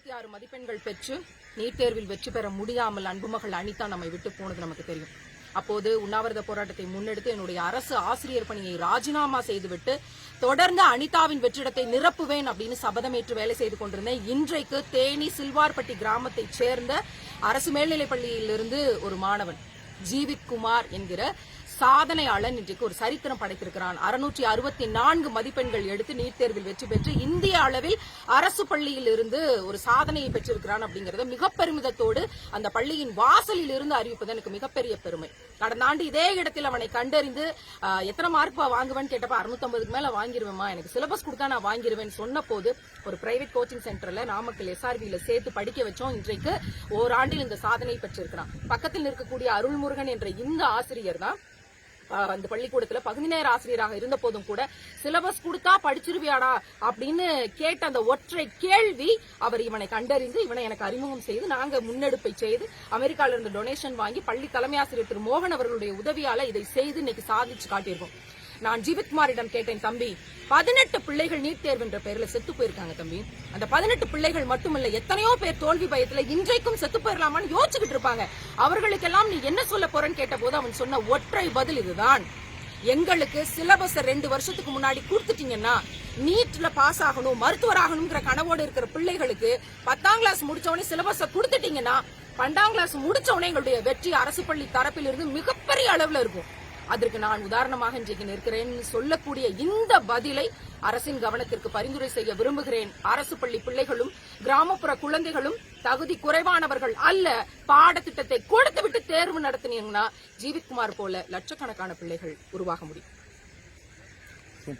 இருபத்தி ஆறு மதிப்பெண்கள் பெற்று நீட் தேர்வில் வெற்றி பெற முடியாமல் அன்புமகள் அனிதா நம்மை விட்டு போனது நமக்கு தெரியும். அப்போது உண்ணாவிரத போராட்டத்தை முன்னெடுத்து என்னுடைய அரசு ஆசிரியர் பணியை ராஜினாமா செய்துவிட்டு தொடர்ந்து அனிதாவின் வெற்றிடத்தை நிரப்புவேன் அப்படின்னு சபதமேற்று வேலை செய்து கொண்டிருந்தேன் இன்றைக்கு தேனி சில்வார்பட்டி கிராமத்தை சேர்ந்த அரசு மேல்நிலைப் பள்ளியிலிருந்து ஒரு மாணவன் ஜீவித் குமார் என்கிற சாதனையாளன் இன்றைக்கு ஒரு சரித்திரம் படைத்திருக்கிறான். அறுநூற்றி அறுபத்தி நான்கு மதிப்பெண்கள் எடுத்து நீட் தேர்வில் வெற்றி பெற்று இந்திய அளவில் அரசு பள்ளியில் இருந்து ஒரு சாதனையை பெற்றிருக்கிறான் அப்படிங்கறத மிக பெருமிதத்தோடு அந்த பள்ளியின் வாசலில் இருந்து அறிவிப்பது எனக்கு மிகப்பெரிய பெருமை. கடந்த ஆண்டு இதே இடத்தில் அவனை கண்டறிந்து எத்தனை மார்க் வாங்குவேன்னு கேட்டப்ப அறுநூத்தம்பதுக்கு மேல வாங்கிருவேமா எனக்கு சிலபஸ் கொடுத்தா நான் வாங்கிருவேன் சொன்ன போது ஒரு பிரைவேட் கோச்சிங் சென்டர்ல நாமக்கல் எஸ்ஆர்பியில சேர்த்து படிக்க வச்சோம். இன்றைக்கு ஓராண்டில் இந்த சாதனை பெற்றிருக்கிறான். பக்கத்தில் இருக்கக்கூடிய அருள்முருகன் என்ற இந்த ஆசிரியர் தான் அந்த பள்ளிக்கூடத்துல பகுதி நேர ஆசிரியராக இருந்த போதும் கூட சிலபஸ் கொடுத்தா படிச்சிருவியாடா அப்படின்னு கேட்ட அந்த ஒற்றை கேள்வி அவர் இவனை கண்டறிந்து இவனை எனக்கு அறிமுகம் செய்து நாங்க முன்னெடுப்பை செய்து அமெரிக்கால இருந்து டொனேஷன் வாங்கி பள்ளி தலைமை ஆசிரியர் திரு மோகன் அவர்களுடைய உதவியால இதை செய்து இன்னைக்கு சாதிச்சு காட்டியிருக்கோம். நான் ஜீவித்குமாரிடம் கேட்டேன் தம்பி பதினெட்டு பிள்ளைகள் நீட் தேர்வு என்ற பெயர்ல செத்து போயிருக்காங்க தம்பி. அந்த பதினெட்டு பிள்ளைகள் மட்டுமல்ல எத்தனையோ பேர் தோல்வி பயத்துல இன்றைக்கும் செத்து போயிடலாமான்னு யோசிச்சுக்கிட்டு இருப்பாங்க. அவர்களுக்கெல்லாம் நீ என்ன சொல்ல கேட்ட கேட்டபோது அவன் சொன்ன ஒற்றை பதில் இதுதான். எங்களுக்கு சிலபஸ் ரெண்டு வருஷத்துக்கு முன்னாடி கொடுத்துட்டீங்கன்னா நீட்ல பாஸ் ஆகணும் மருத்துவர் ஆகணுங்கிற கனவோடு இருக்கிற பிள்ளைகளுக்கு பத்தாம் கிளாஸ் முடிச்ச உடனே சிலபஸ கொடுத்துட்டீங்கன்னா பன்னெண்டாம் கிளாஸ் முடிச்சவனே எங்களுடைய வெற்றி அரசு பள்ளி தரப்பிலிருந்து மிகப்பெரிய அளவுல இருக்கும். அதற்கு நான் உதாரணமாக இன்றைக்கு நிற்கிறேன். சொல்லக்கூடிய இந்த பதிலை அரசின் கவனத்திற்கு பரிந்துரை செய்ய விரும்புகிறேன். அரசு பள்ளி பிள்ளைகளும் கிராமப்புற குழந்தைகளும் தகுதி குறைவானவர்கள் அல்ல பாடத்திட்டத்தை கொடுத்துவிட்டு தேர்வு நடத்தினீங்கன்னா ஜீவித்குமார் போல லட்சக்கணக்கான பிள்ளைகள் உருவாக முடியும்.